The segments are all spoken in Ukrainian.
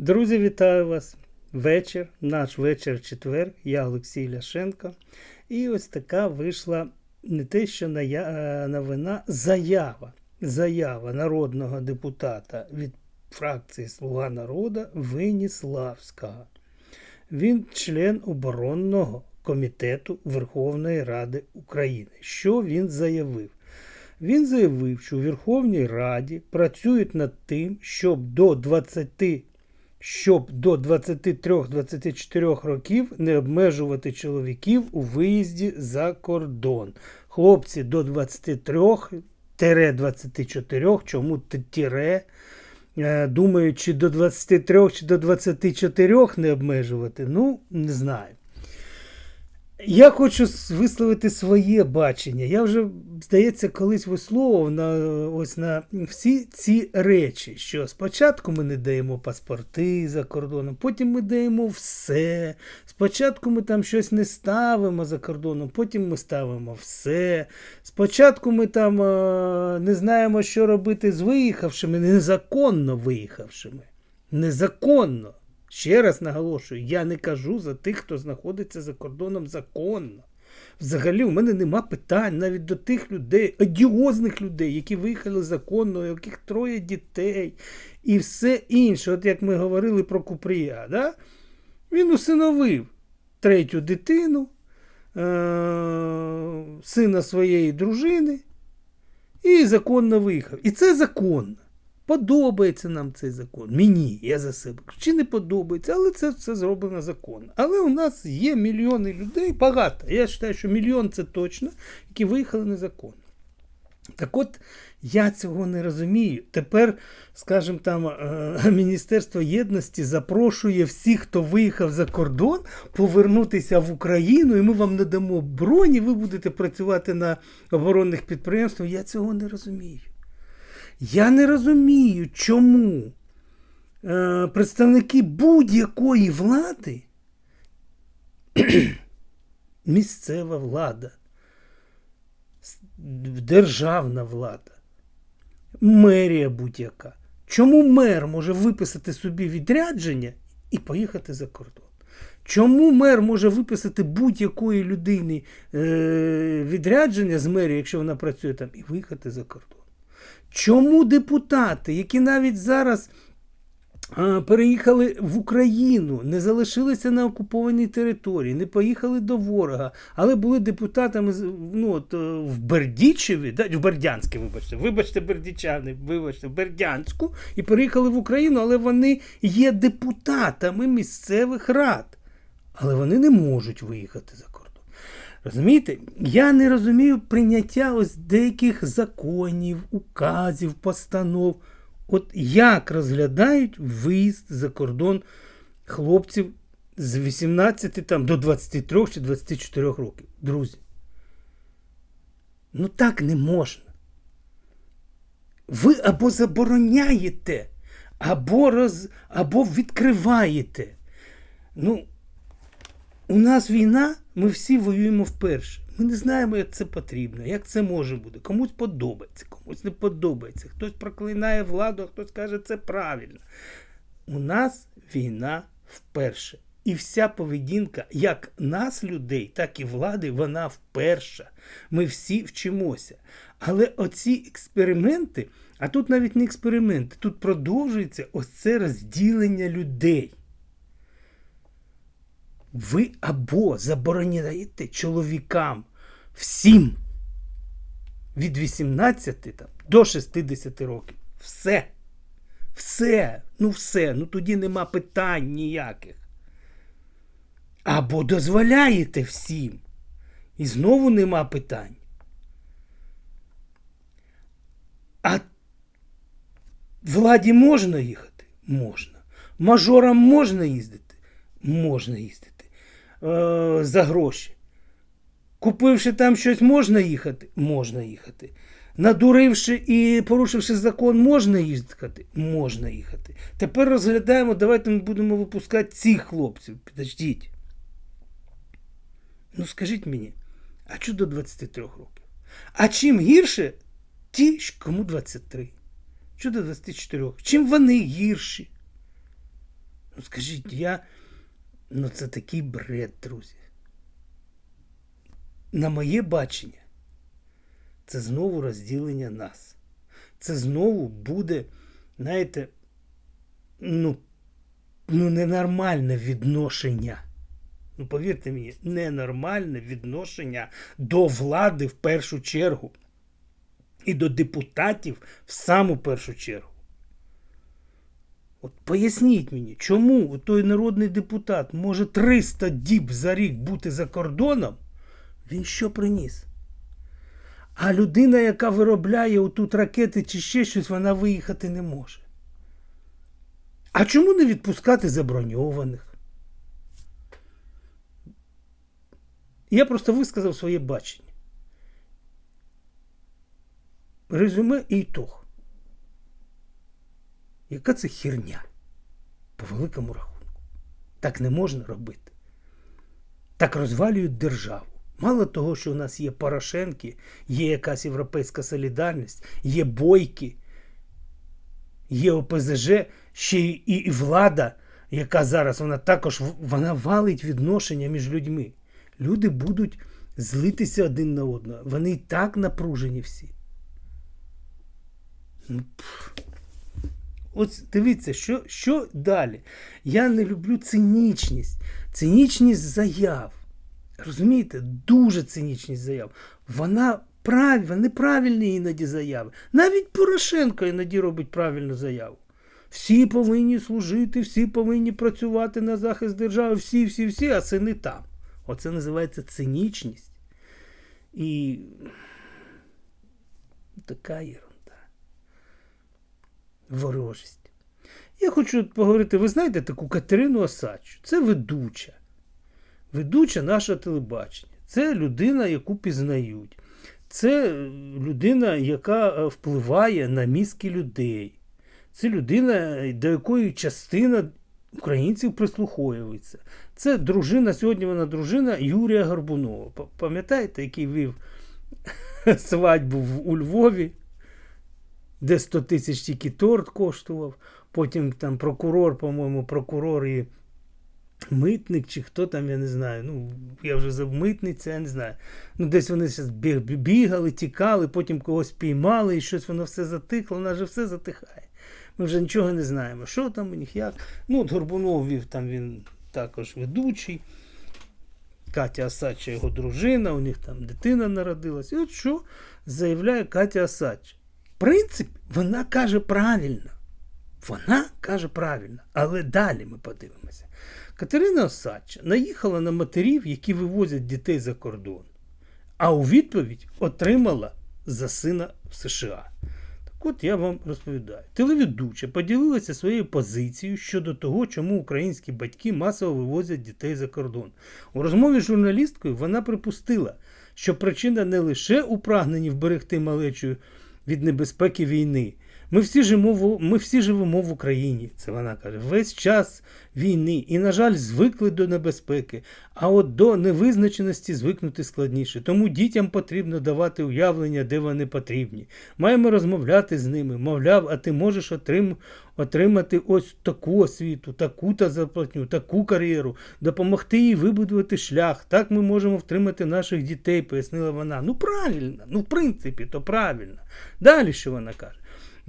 Друзі, вітаю вас! Вечір, наш вечір четвер, я Олексій Ляшенко. І ось така вийшла не те, що е, новина, заява. Заява народного депутата від фракції Слуга народу Веніславського. Він член оборонного комітету Верховної Ради України. Що він заявив? Він заявив, що у Верховній Раді працюють над тим, щоб до 20 щоб до 23-24 років не обмежувати чоловіків у виїзді за кордон. Хлопці до 23-24, чому тире, думаю, чи до 23 чи до 24 не обмежувати, ну, не знаю. Я хочу висловити своє бачення. Я вже, здається, колись висловив на, ось на всі ці речі, що спочатку ми не даємо паспорти за кордоном, потім ми даємо все. Спочатку ми там щось не ставимо за кордоном, потім ми ставимо все. Спочатку ми там не знаємо, що робити з виїхавшими, незаконно виїхавшими. Незаконно. Ще раз наголошую, я не кажу за тих, хто знаходиться за кордоном законно. Взагалі, у мене нема питань навіть до тих людей, одіозних людей, які виїхали законно, у яких троє дітей і все інше. От як ми говорили про Купрія, да? він усиновив третю дитину, е- сина своєї дружини і законно виїхав. І це законно. Подобається нам цей закон. Мені, я за себе чи не подобається, але це все зроблено законно. Але у нас є мільйони людей, багато. Я вважаю, що мільйон це точно, які виїхали незаконно. Так от я цього не розумію. Тепер, скажімо там, е, Міністерство єдності запрошує всіх, хто виїхав за кордон, повернутися в Україну, і ми вам надамо броні, ви будете працювати на оборонних підприємствах. Я цього не розумію. Я не розумію, чому е, представники будь-якої влади, місцева влада, державна влада, мерія будь-яка. Чому мер може виписати собі відрядження і поїхати за кордон? Чому мер може виписати будь-якої людини е, відрядження з мерії, якщо вона працює там, і виїхати за кордон? Чому депутати, які навіть зараз а, переїхали в Україну, не залишилися на окупованій території, не поїхали до ворога, але були депутатами ну, от, е, в Бердічеві, да, в Бердянське, вибачте, вибачте, бердічани, вибачте, в Бердянську, і переїхали в Україну, але вони є депутатами місцевих рад. Але вони не можуть виїхати за. Розумієте? Я не розумію прийняття ось деяких законів, указів, постанов. От як розглядають виїзд за кордон хлопців з 18 там, до 23 чи 24 років. Друзі. Ну так не можна. Ви або забороняєте, або, роз, або відкриваєте. Ну, у нас війна, ми всі воюємо вперше. Ми не знаємо, як це потрібно, як це може бути. Комусь подобається, комусь не подобається. Хтось проклинає владу, а хтось каже, це правильно. У нас війна вперше. І вся поведінка як нас, людей, так і влади, вона вперша. Ми всі вчимося. Але оці експерименти, а тут навіть не експерименти, тут продовжується ось це розділення людей. Ви або забороняєте чоловікам всім від 18 там, до 60 років. Все. Все. Ну все. Ну тоді нема питань ніяких. Або дозволяєте всім. І знову нема питань. А владі можна їхати? Можна. Мажорам можна їздити? Можна їздити. Е, за гроші. Купивши там щось, можна їхати? Можна їхати. Надуривши і порушивши закон, можна їхати? Можна їхати. Тепер розглядаємо, давайте ми будемо випускати цих хлопців. Підождіть. Ну скажіть мені, а що до 23 років? А чим гірше ті, кому 23? Що до 24? Чим вони гірші? Ну скажіть, я. Ну це такий бред, друзі. На моє бачення, це знову розділення нас. Це знову буде, знаєте, ну, ну ненормальне відношення. Ну, повірте мені, ненормальне відношення до влади в першу чергу. І до депутатів в саму першу чергу. От поясніть мені, чому той народний депутат може 300 діб за рік бути за кордоном? Він що приніс? А людина, яка виробляє отут ракети чи ще щось, вона виїхати не може. А чому не відпускати заброньованих? Я просто висказав своє бачення. Резюме і ітог. Яка це херня? По великому рахунку. Так не можна робити. Так розвалюють державу. Мало того, що у нас є Порошенки, є якась європейська солідарність, є бойки, є ОПЗЖ, ще і влада, яка зараз вона також вона валить відношення між людьми. Люди будуть злитися один на одного. Вони і так напружені всі. Ну, От дивіться, що що далі? Я не люблю цинічність. Цинічність заяв. Розумієте, дуже цинічність заяв. Вона правильна, неправильні іноді заяви. Навіть Порошенко іноді робить правильну заяву. Всі повинні служити, всі повинні працювати на захист держави, всі, всі, всі, а це не там. Оце називається цинічність. І така ерунда. Ворожість. Я хочу поговорити, ви знаєте таку Катерину Осадчу? Це ведуча ведуча наше телебачення. Це людина, яку пізнають. Це людина, яка е, впливає на мізки людей. Це людина, до якої частина українців прислуховується. Це дружина, сьогодні вона дружина Юрія Горбунова. Пам'ятаєте, який вів свадьбу у Львові, де 100 тисяч тільки торт коштував. Потім там прокурор, по-моєму, прокурор і Митник чи хто там, я не знаю. Ну, я вже за митниця, я не знаю. Ну, Десь вони зараз бігали, тікали, потім когось піймали і щось воно все затихло, вона вже все затихає. Ми вже нічого не знаємо. Що там у них, як. Ну, Горбунов вів там він також ведучий. Катя Асача, його дружина, у них там дитина народилась. І от що заявляє Катя Асача? Принципі, вона каже правильно. Вона каже правильно. Але далі ми подивимося. Катерина Осадча наїхала на матерів, які вивозять дітей за кордон, а у відповідь отримала за сина в США. Так от я вам розповідаю. Телеведуча поділилася своєю позицією щодо того, чому українські батьки масово вивозять дітей за кордон. У розмові з журналісткою вона припустила, що причина не лише у прагненні вберегти малечу від небезпеки війни. Ми всі живемо ми всі живемо в Україні, це вона каже, весь час війни і, на жаль, звикли до небезпеки, а от до невизначеності звикнути складніше. Тому дітям потрібно давати уявлення, де вони потрібні. Маємо розмовляти з ними. Мовляв, а ти можеш отрим, отримати ось таку освіту, таку та зарплатню, таку кар'єру, допомогти їй вибудувати шлях. Так ми можемо втримати наших дітей, пояснила вона. Ну правильно, ну в принципі, то правильно. Далі що вона каже?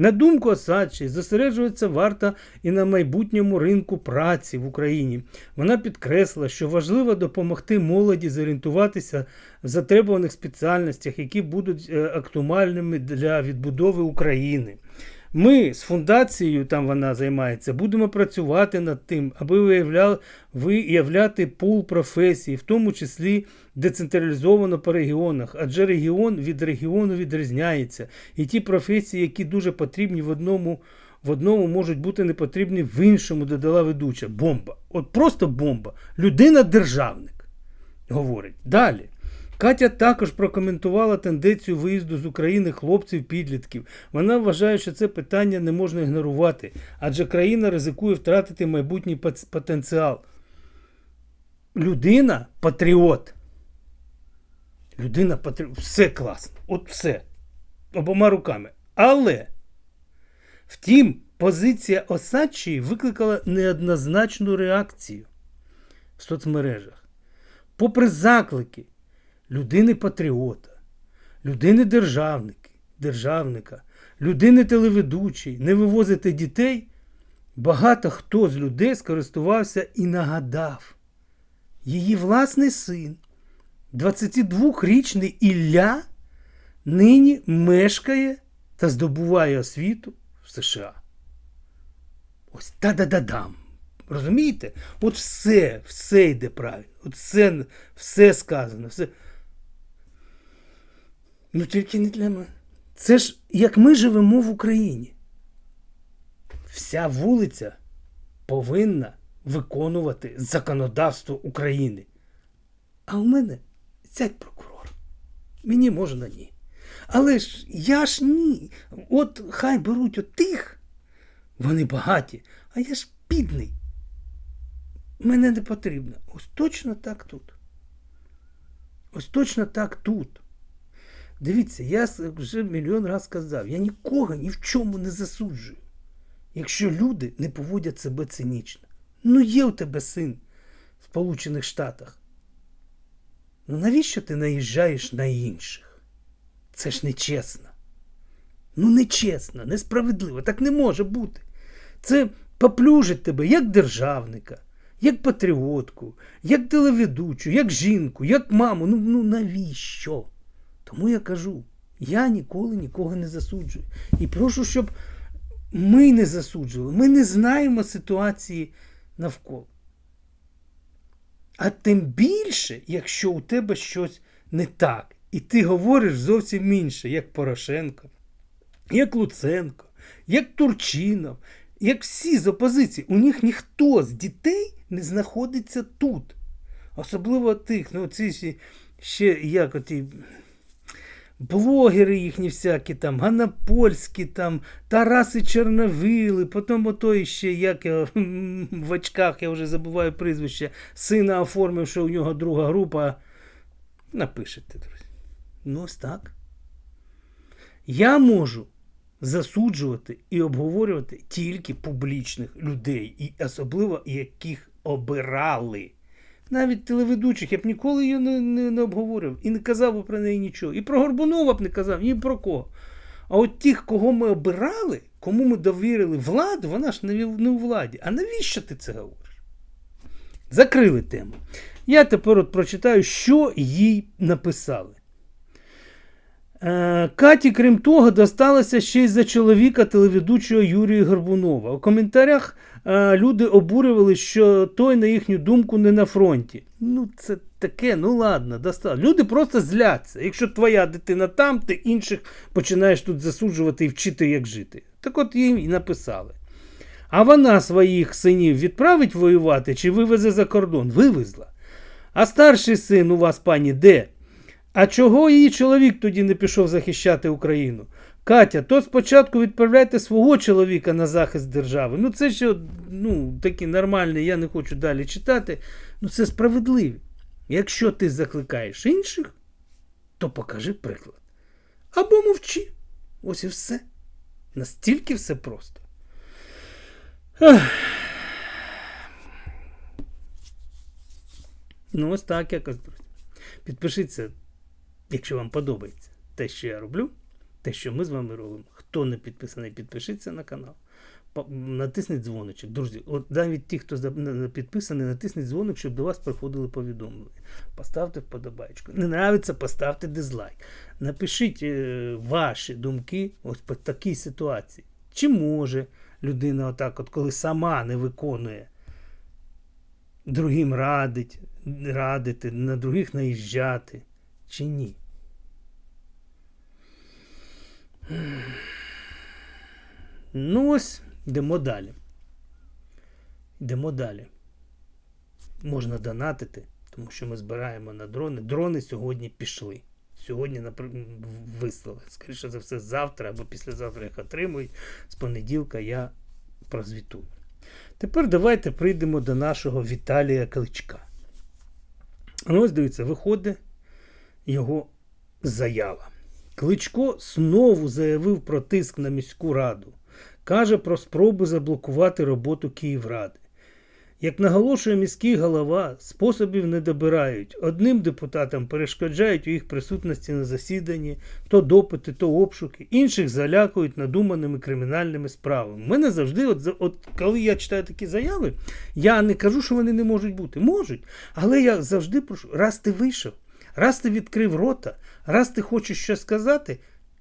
На думку Осадчі, зосереджується варта і на майбутньому ринку праці в Україні. Вона підкреслила, що важливо допомогти молоді зорієнтуватися в затребуваних спеціальностях, які будуть е, актуальними для відбудови України. Ми з фундацією, там вона займається, будемо працювати над тим, аби виявляли, виявляти пул професій, в тому числі децентралізовано по регіонах, адже регіон від регіону відрізняється. І ті професії, які дуже потрібні в одному. В одному можуть бути не потрібні в іншому, додала ведуча. Бомба. От просто бомба. Людина-державник. Говорить. Далі. Катя також прокоментувала тенденцію виїзду з України хлопців-підлітків. Вона вважає, що це питання не можна ігнорувати, адже країна ризикує втратити майбутній потенціал. Людина патріот. Людина патріот. Все класно. От все. Обома руками. Але, втім, позиція Осадчої викликала неоднозначну реакцію в соцмережах. Попри заклики людини-патріота, людини-державники, державника, людини-телеведучої, не вивозити дітей, багато хто з людей скористувався і нагадав. Її власний син, 22-річний Ілля, нині мешкає та здобуває освіту в США. Ось та-да-да-дам. Розумієте? От все, все йде правильно. От все, все сказано. Все. Ну тільки не для мене. Це ж як ми живемо в Україні. Вся вулиця повинна виконувати законодавство України. А у мене сядь прокурор. Мені можна ні. Але ж я ж ні. От хай беруть от тих, вони багаті, а я ж бідний. Мене не потрібно. Ось точно так тут. Ось точно так тут. Дивіться, я вже мільйон раз сказав, я нікого ні в чому не засуджую, якщо люди не поводять себе цинічно. Ну, є у тебе син в Сполучених Штатах. Ну навіщо ти наїжджаєш на інших? Це ж нечесно. Ну, нечесно, несправедливо. Так не може бути. Це поплюжить тебе як державника, як патріотку, як телеведучу, як жінку, як маму. Ну, ну навіщо? Тому я кажу, я ніколи нікого не засуджую. І прошу, щоб ми не засуджували. Ми не знаємо ситуації навколо. А тим більше, якщо у тебе щось не так, і ти говориш зовсім інше, як Порошенко, як Луценко, як Турчинов, як всі з опозиції, у них ніхто з дітей не знаходиться тут. Особливо тих, ну ці ще, як оті блогери їхні всякі там, Ганапольські, там, Тараси Чорновили, потім ото ще, як я в очках, я вже забуваю прізвище, сина оформив, що у нього друга група. Напишете, друзі. Ну, ось так. Я можу засуджувати і обговорювати тільки публічних людей, і особливо яких обирали. Навіть телеведучих я б ніколи її не, не, не обговорив і не казав би про неї нічого. І про Горбунова б не казав, ні про кого. А от тих, кого ми обирали, кому ми довірили владу, вона ж не, у владі. А навіщо ти це говориш? Закрили тему. Я тепер от прочитаю, що їй написали. Е, Каті, крім того, досталося ще й за чоловіка телеведучого Юрія Горбунова. У коментарях люди обурювали, що той, на їхню думку, не на фронті. Ну, це таке, ну ладно, достало. Люди просто зляться. Якщо твоя дитина там, ти інших починаєш тут засуджувати і вчити, як жити. Так от їм і написали. А вона своїх синів відправить воювати чи вивезе за кордон? Вивезла. А старший син у вас, пані, де? А чого її чоловік тоді не пішов захищати Україну? Катя, то спочатку відправляйте свого чоловіка на захист держави. Ну, це ще ну, такі нормальні, я не хочу далі читати. Ну, це справедливі. Якщо ти закликаєш інших, то покажи приклад. Або мовчи. Ось і все. Настільки все просто. Ах. Ну, ось так якось, друзі. Підпишіться Якщо вам подобається те, що я роблю, те, що ми з вами робимо, хто не підписаний, підпишіться на канал. Натисніть дзвоночок. Друзі, от навіть ті, хто підписаний, натисніть дзвоник, щоб до вас приходили повідомлення. Поставте вподобайку. Не нравиться, поставте дизлайк. Напишіть е, ваші думки ось по такій ситуації. Чи може людина, отак, от коли сама не виконує, другим радить, радити, на других наїжджати, чи ні? Ну ось, йдемо далі. Йдемо далі. Можна донатити, тому що ми збираємо на дрони. Дрони сьогодні пішли. Сьогодні вислали. Скоріше за все, завтра або післязавтра їх отримують. З понеділка я прозвітую. Тепер давайте прийдемо до нашого Віталія Кличка. Ну, ось дивіться, виходить його заява. Кличко знову заявив про тиск на міську раду. каже про спробу заблокувати роботу Київради. Як наголошує міський голова, способів не добирають. Одним депутатам перешкоджають у їх присутності на засіданні, то допити, то обшуки, інших залякують надуманими кримінальними справами. Мене завжди, от, от коли я читаю такі заяви, я не кажу, що вони не можуть бути. Можуть. Але я завжди прошу, раз ти вийшов, раз ти відкрив рота, раз ти хочеш щось сказати,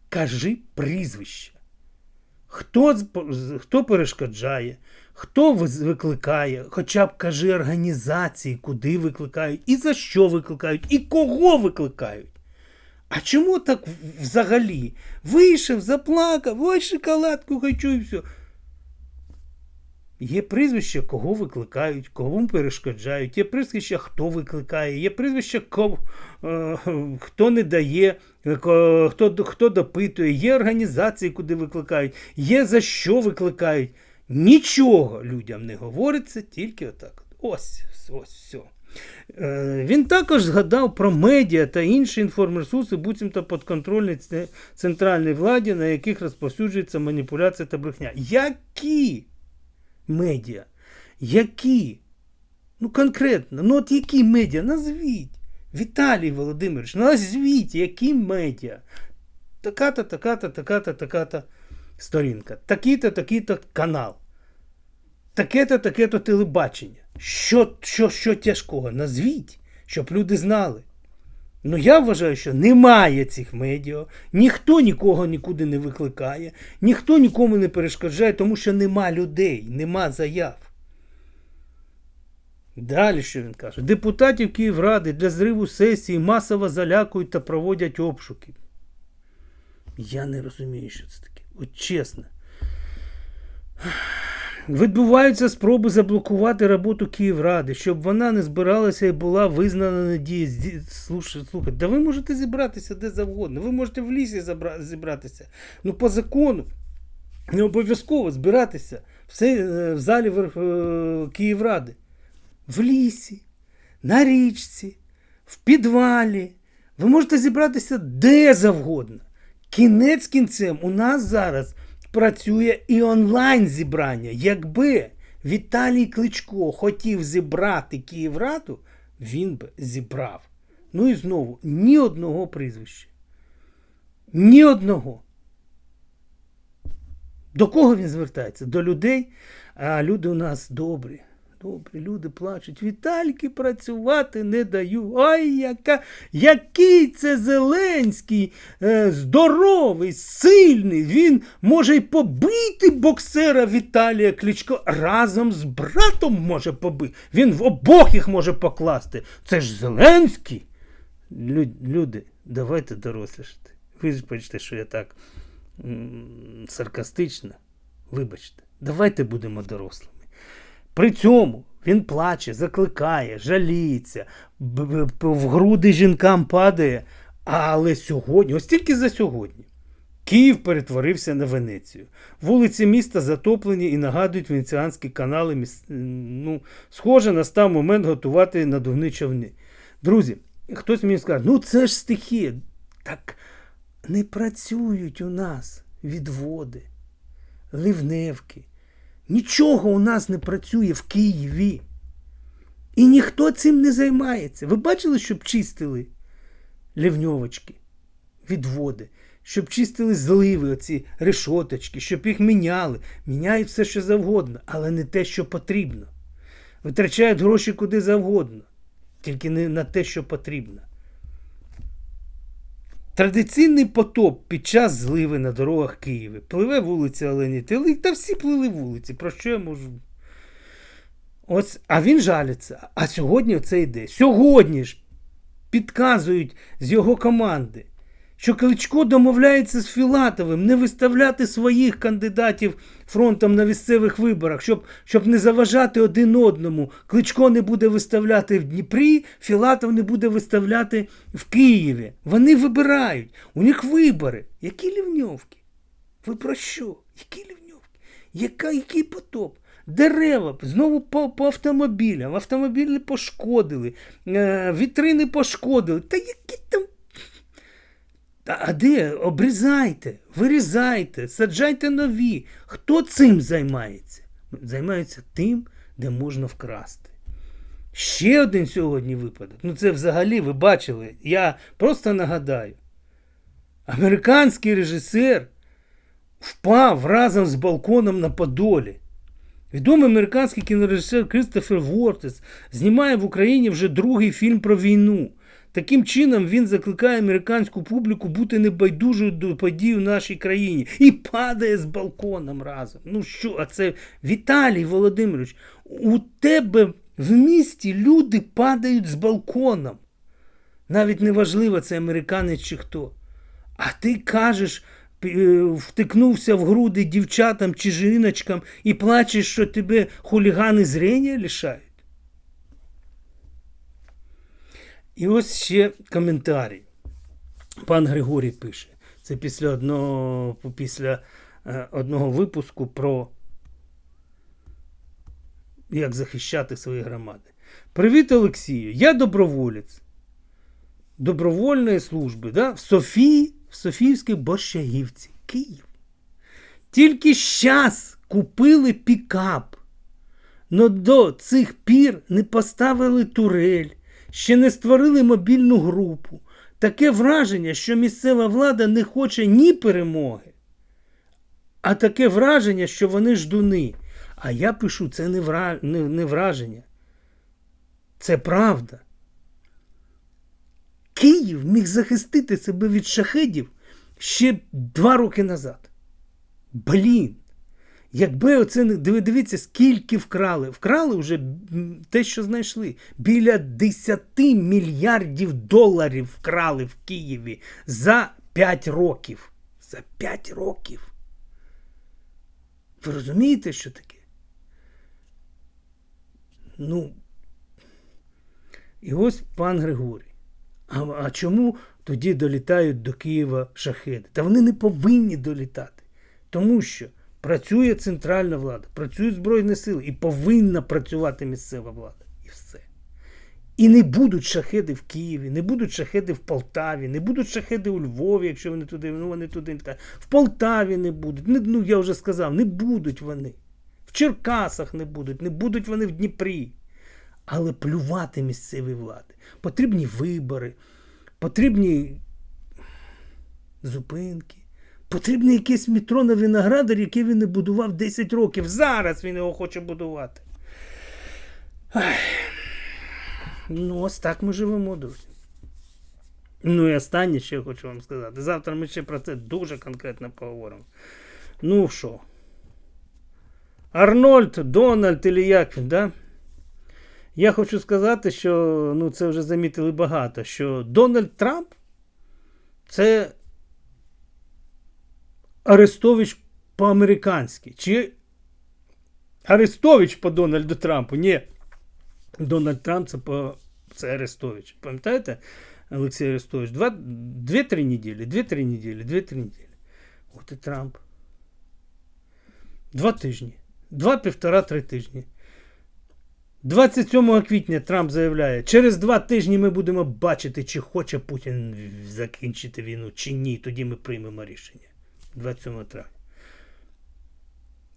кажи прізвище. Хто, хто перешкоджає, хто викликає, хоча б кажи організації, куди викликають, і за що викликають, і кого викликають. А чому так взагалі? Вийшов, заплакав, ой, шоколадку хочу і все. Є прізвище, кого викликають, кому перешкоджають, є прізвище, хто викликає, є прізвище, кого, е, хто не дає, е, хто, хто допитує, є організації, куди викликають, є за що викликають. Нічого людям не говориться, тільки отак. Ось, ось все. Е, Він також згадав про медіа та інші інформресурси, буцімто підконтрольні центральній владі, на яких розповсюджується маніпуляція та брехня. Які медіа? Які? Ну, конкретно, ну от які медіа? Назвіть. Віталій Володимирович, назвіть, які медіа. Така-то, така-то, така-то, така-то сторінка. Такий-то, такий-то канал. Таке-то, таке-то телебачення. Що, що, що тяжкого? Назвіть, щоб люди знали. Ну, я вважаю, що немає цих медіа, ніхто нікого нікуди не викликає, ніхто нікому не перешкоджає, тому що нема людей, нема заяв. Далі що він каже? Депутатів Київради для зриву сесії масово залякують та проводять обшуки. Я не розумію, що це таке. От чесно. Відбуваються спроби заблокувати роботу Київради, щоб вона не збиралася і була визнана надії. Слушай, слухай, да ви можете зібратися де завгодно. Ви можете в лісі зібратися. Ну, по закону не обов'язково збиратися в, е, в залі е, Київради. В лісі, на річці, в підвалі. Ви можете зібратися де завгодно. Кінець кінцем у нас зараз працює і онлайн зібрання. Якби Віталій Кличко хотів зібрати Київраду, він би зібрав. Ну і знову ні одного прізвища. Ні одного. До кого він звертається? До людей, а люди у нас добрі. Добрі люди плачуть. Вітальки працювати не даю. Ой, яка, який це Зеленський, е, здоровий, сильний. Він може й побити боксера Віталія Кличко разом з братом може побити. Він в обох їх може покласти. Це ж Зеленський. Лю- люди, давайте дорослішати. Ви ж бачите, що я так м, саркастично. Вибачте, давайте будемо дорослими. При цьому він плаче, закликає, жаліється, в груди жінкам падає. Але сьогодні, ось тільки за сьогодні, Київ перетворився на Венецію. Вулиці міста затоплені і нагадують венеціанські канали. міс- Ну, схоже, настав момент готувати надувні човни. Друзі, хтось мені скаже, ну це ж стихія. Так не працюють у нас відводи, ливневки. Нічого у нас не працює в Києві. І ніхто цим не займається. Ви бачили, щоб чистили ливньовочки, відводи, щоб чистили зливи, оці решоточки, щоб їх міняли. Міняють все, що завгодно, але не те, що потрібно. Витрачають гроші куди завгодно, тільки не на те, що потрібно. Традиційний потоп під час зливи на дорогах Києва. Пливе вулиця Олені Тили, та всі плили вулиці. Про що я можу? Ось, а він жалиться. А сьогодні це йде. Сьогодні ж підказують з його команди, що Кличко домовляється з Філатовим не виставляти своїх кандидатів фронтом на місцевих виборах, щоб, щоб не заважати один одному. Кличко не буде виставляти в Дніпрі, Філатов не буде виставляти в Києві. Вони вибирають. У них вибори. Які лівньовки? Ви про що? Які лівньовки? Яка, який потоп? Дерева знову по, по автомобілям. Автомобілі пошкодили, е, вітрини пошкодили. Та які там А, де? Обрізайте, вирізайте, саджайте нові. Хто цим займається? Займається тим, де можна вкрасти. Ще один сьогодні випадок. Ну це взагалі ви бачили. Я просто нагадаю. Американський режисер впав разом з балконом на Подолі. Відомий американський кінорежисер Кристофер Вортес знімає в Україні вже другий фільм про війну. Таким чином він закликає американську публіку бути небайдужою до подій в нашій країні і падає з балконом разом. Ну що, а це Віталій Володимирович, у тебе в місті люди падають з балконом. Навіть не важливо, це американець чи хто. А ти кажеш, е, втикнувся в груди дівчатам чи жіночкам і плачеш, що тебе хулігани зрення лишають. І ось ще коментарі. Пан Григорій пише. Це після одного, після е, одного випуску про як захищати свої громади. Привіт, Олексію! Я доброволець добровольної служби да? в Софії, в Софіївській Борщагівці, Київ. Тільки щас купили пікап. Но до цих пір не поставили турель, ще не створили мобільну групу. Таке враження, що місцева влада не хоче ні перемоги, а таке враження, що вони ждуни. А я пишу, це не, вра... не, не враження. Це правда. Київ міг захистити себе від шахедів ще два роки назад. Блін. Якби оце дивіться, скільки вкрали. Вкрали вже те, що знайшли. Біля 10 мільярдів доларів вкрали в Києві за 5 років. За 5 років. Ви розумієте, що таке? Ну. І ось пан Григорій. А, а чому тоді долітають до Києва шахеди? Та вони не повинні долітати. Тому що працює центральна влада, працюють Збройні сили і повинна працювати місцева влада. І все. І не будуть шахеди в Києві, не будуть шахеди в Полтаві, не будуть шахеди у Львові, якщо вони туди, ну вони туди літають. В Полтаві не будуть. Не, ну я вже сказав, не будуть вони. В Черкасах не будуть, не будуть вони в Дніпрі. Але плювати місцеві влади. Потрібні вибори, потрібні зупинки, потрібне якесь метро на виноградар, яке він не будував 10 років. Зараз він його хоче будувати. Ай. Ну, ось так ми живемо, друзі. Ну і останнє ще хочу вам сказати. Завтра ми ще про це дуже конкретно поговоримо. Ну що? Арнольд, Дональд, или як він, да? Я хочу сказати, що ну, це вже замітили багато, що Дональд Трамп це Арестович по-американськи. Чи Арестович по Дональду Трампу? Ні. Дональд Трамп це по це Арестович. Пам'ятаєте, Олексій Арестович? Дві-три неділі, дві-три неділі, дві-три неділі. От і Трамп. Два тижні. Два-півтора-три тижні. 27 квітня Трамп заявляє, через два тижні ми будемо бачити, чи хоче Путін закінчити війну, чи ні. Тоді ми приймемо рішення. 27 травня.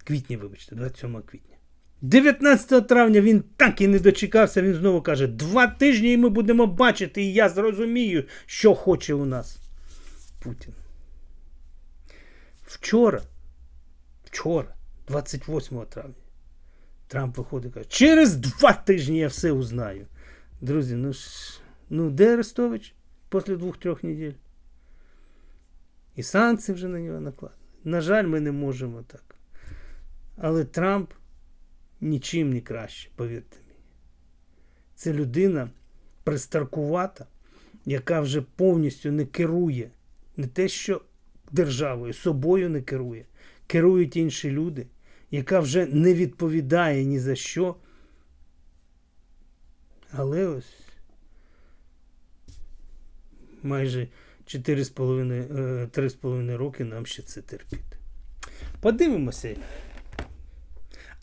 Квітня, вибачте, 27 квітня. 19 травня він так і не дочекався. Він знову каже: два тижні і ми будемо бачити, і я зрозумію, що хоче у нас Путін. Вчора, вчора, 28 травня. Трамп виходить і каже, через два тижні я все узнаю. Друзі, ну, ну де Арестович після двох-трьох неділь? І санкції вже на нього накладені. На жаль, ми не можемо так. Але Трамп нічим не краще, повірте мені. Це людина пристаркувата, яка вже повністю не керує не те, що державою, собою не керує. Керують інші люди яка вже не відповідає ні за що. Але ось майже 4,5-3,5 роки нам ще це терпіти. Подивимося.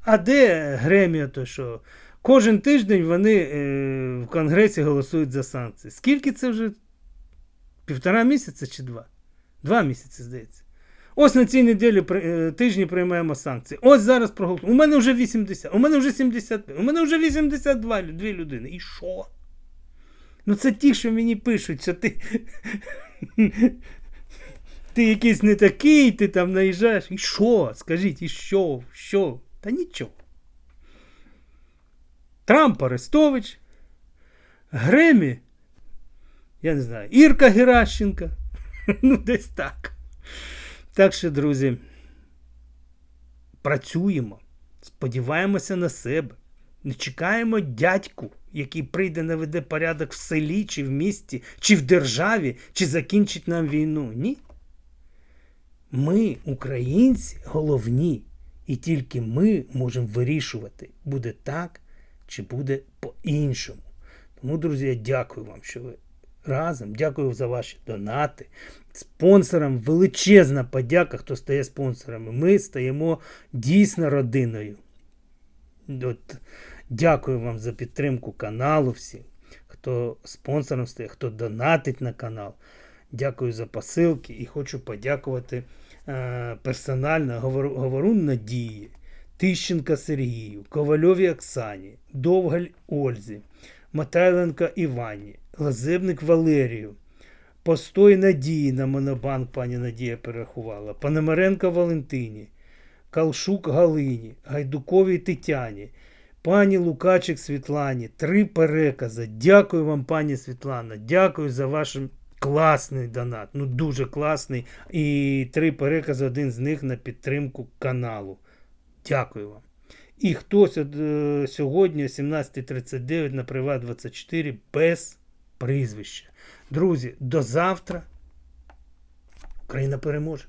А де Гремія, то що? Кожен тиждень вони е, в Конгресі голосують за санкції. Скільки це вже Півтора місяця чи два? Два місяці, здається. Ось на цій неділі е, тижні приймаємо санкції. Ось зараз проголосуємо. У мене вже 80, у мене вже 75, у мене вже 82 дві людини. І що? Ну це ті, що мені пишуть, що ти. Ти якийсь не такий, ти там наїжджаєш. І що? Скажіть, і що? Що? Та нічого. Трамп Арестович, Гремі, я не знаю, Ірка Геращенка. Ну, десь так. Так що, друзі, працюємо, сподіваємося на себе. Не чекаємо дядьку, який прийде наведе порядок в селі, чи в місті, чи в державі, чи закінчить нам війну. Ні. Ми, українці, головні, і тільки ми можемо вирішувати, буде так чи буде по-іншому. Тому, друзі, я дякую вам, що ви разом. Дякую за ваші донати. Спонсорам величезна подяка, хто стає спонсорами. Ми стаємо дійсно родиною. От, дякую вам за підтримку каналу всім, хто спонсором стає, хто донатить на канал. Дякую за посилки і хочу подякувати е, персонально говору, говору Надії, Тищенка Сергію, Ковальові Оксані, Довгаль Ользі, Матайленка Івані, Лазебник Валерію, Постой Надії на Монобанк пані Надія перерахувала, Пономаренко Валентині, Калшук Галині, Гайдуковій Тетяні, пані Лукачик Світлані, три перекази. Дякую вам, пані Світлана. Дякую за ваш класний донат. Ну дуже класний. І три перекази, один з них на підтримку каналу. Дякую вам. І хтось от, е, сьогодні о 17.39 на Приват 24 без прізвища. Друзі, до завтра. Україна переможе.